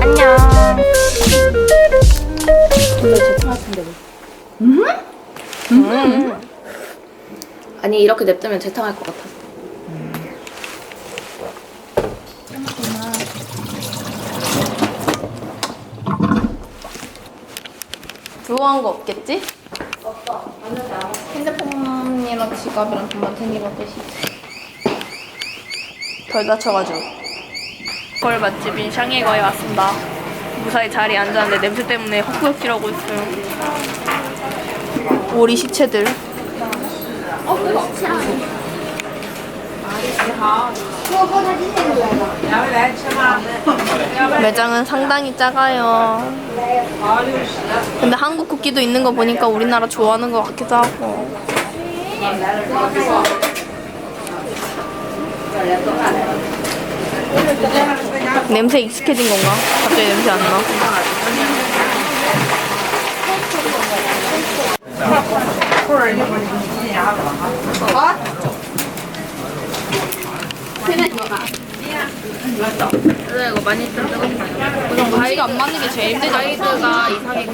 안녕. 아니 이렇게 냅두면 재탕할 것 같아서. 부러운 거 없겠지? 없어. 핸드폰이랑 지갑이랑 돈만 챙기면 끝이. 덜 다쳐가지고. 걸 맛집인 샹해거에 왔습니다. 무사히 자리에 앉았는데 냄새 때문에 헛구역질하고 있어요. 오리 식채들. 매장은 상당히 작아요. 근데 한국 쿠키도 있는 거 보니까 우리나라 좋아하는 것 같기도 하고. 냄새 익숙해진 건가? 갑자기 냄새 안 나. 그래 이거 많이 뜯어. 우선 가이드가 안 맞는 게 제일 힘들죠. 가이드가 이상했고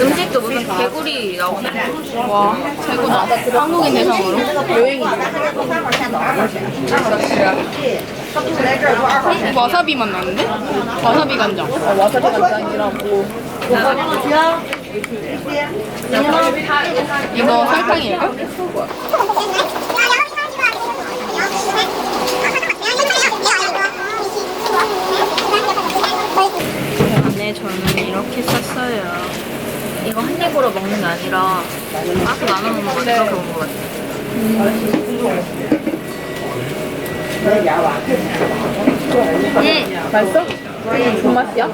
음식도 무슨 개구리 나오네. 와 최고다. 한국인 대상으로 여행이. 와사비 맛 나는데? 와사비 간장. 와사비 간장이라고. 이거 설탕이에요? 네, 저는 이렇게 쌌어요. 이거 한 입으로 먹는 게 아니라 빠서 나눠 먹는 거 그렇게 먹는 것 같아요. 음, 맛있어? 무슨 맛이야?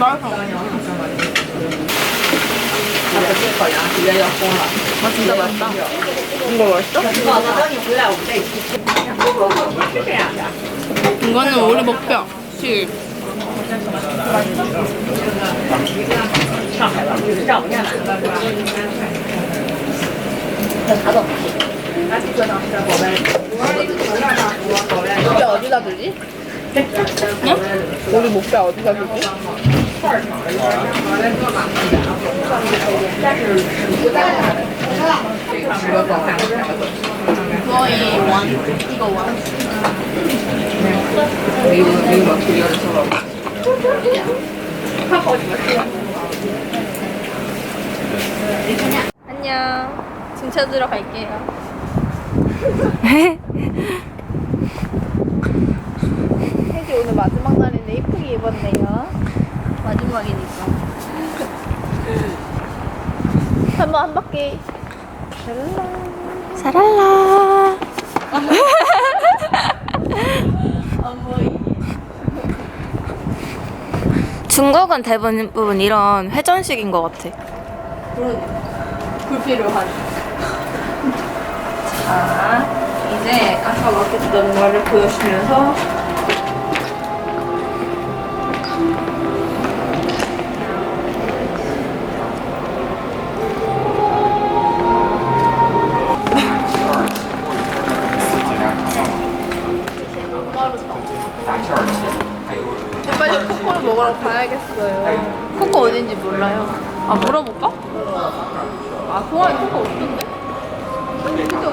맛있어. 아 진짜 맛있다. 이거 맛있어? 이거는 오리 목뼈. 실. 목뼈 어디다 두지? 응? 우리 목뼈 어디다 두지? 거의 원. 이거 원. 안녕. 짐 찾으러 갈게요. 혜지 오늘 마지막 날인데 이쁘게 입었네요. 마지막이니까. 한번 한 바퀴. 사랄라. 중국은 대부분 이런 회전식인 것 같아. 불필요한. 자, 이제 아까 먹겠던 거를 보여주면서 먹으러 가야겠어요. 코코 어딘지 몰라요. 아 물어볼까? 아, 공항에 코코 없던데? 근데 없어.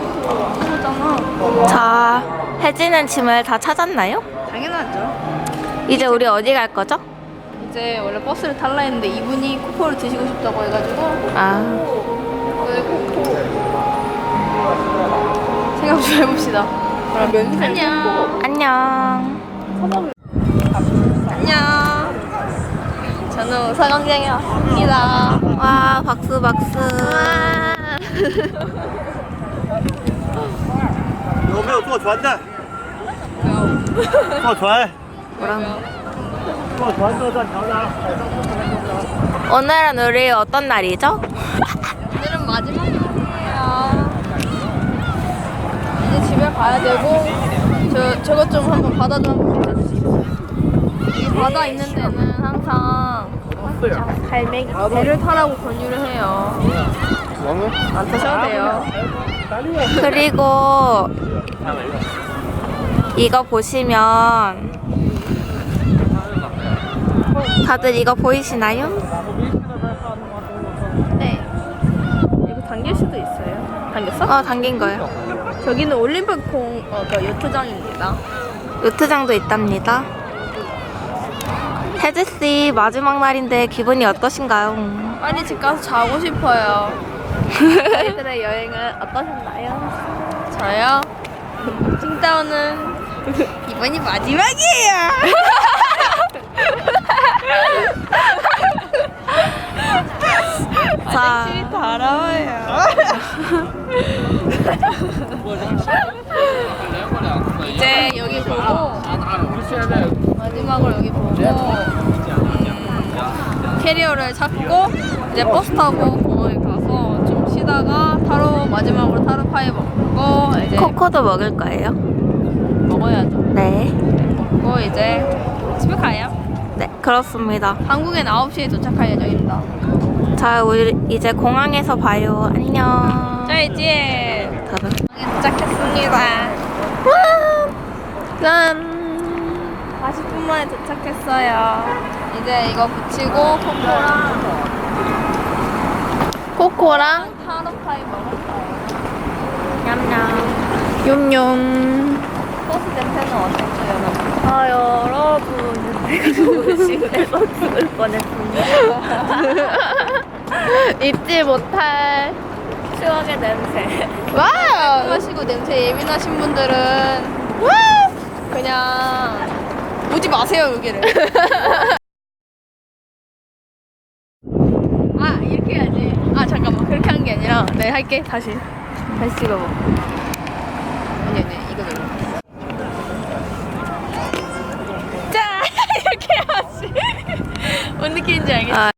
물어보잖아. 자, 혜진은 짐을 다 찾았나요? 당연하죠. 이제 우리 어디 갈 거죠? 이제 원래 버스를 탈라 했는데 이분이 코코를 드시고 싶다고 해가지고 아, 오늘 코코 생각 좀 해봅시다. 그럼 면세 안녕. 안녕. 안녕. 저는 서강장이었습니다. 와 박수 박수. 여보세요, 또 좋아한다. 또 좋아해. 뭐랑? 또 좋아한다, 또 좋아한다. 오늘은 우리 어떤 날이죠? 오늘은 마지막 날이에요. 이제 집에 가야 되고 저 저것 좀 한번 받아 좀. 바다 있는 데는 항상 갈매기 배를 타라고 권유를 해요. 안 타셔도 돼요. 그리고 이거 보시면 다들 이거 보이시나요? 네. 이거 당길 수도 있어요. 당겼어? 어 당긴 거예요. 저기는 올림픽 공, 어, 그 요트장입니다. 요트장도 있답니다. 혜지 씨 마지막 날인데 기분이 어떠신가요? 빨리 집 가서 자고 싶어요. 저희들의 여행은 어떠셨나요? 저요? 칭다오는 이번이 마지막이에요. 자, 더러워요. 이제 여기 보고 마지막으로 여기 보고 음, 캐리어를 찾고 이제 버스 타고 공항에 가서 좀 쉬다가 타로 마지막으로 타로파이 먹고 이제 코코도 먹을 거예요? 먹어야죠. 네. 먹고 이제 집에 가요. 네, 그렇습니다. 한국엔 9시에 도착할 예정입니다. 자, 우리 이제 공항에서 봐요. 안녕. 자 이제 다들. 공항에 도착했습니다. 짠! 40분 만에 도착했어요. 이제 이거 붙이고 코코랑 코코랑 타로파이 먹었어요. 냠냠. 욤욤. 버스 냄새는 어땠어요, 여러분? 아, 여러분. 심해서 죽을 뻔했습니다. 잊지 못할 추억의 냄새. 와우! 마시고 냄새 예민하신 분들은 그냥 오지 마세요 여기를. 아 이렇게 해야지. 아 잠깐만 그렇게 한 게 아니라 네 할게 다시 다시 찍어봐. 아니 아니 이거 눌러. 짠 이렇게 해야지. 뭔 느낌인지 알겠지? 아,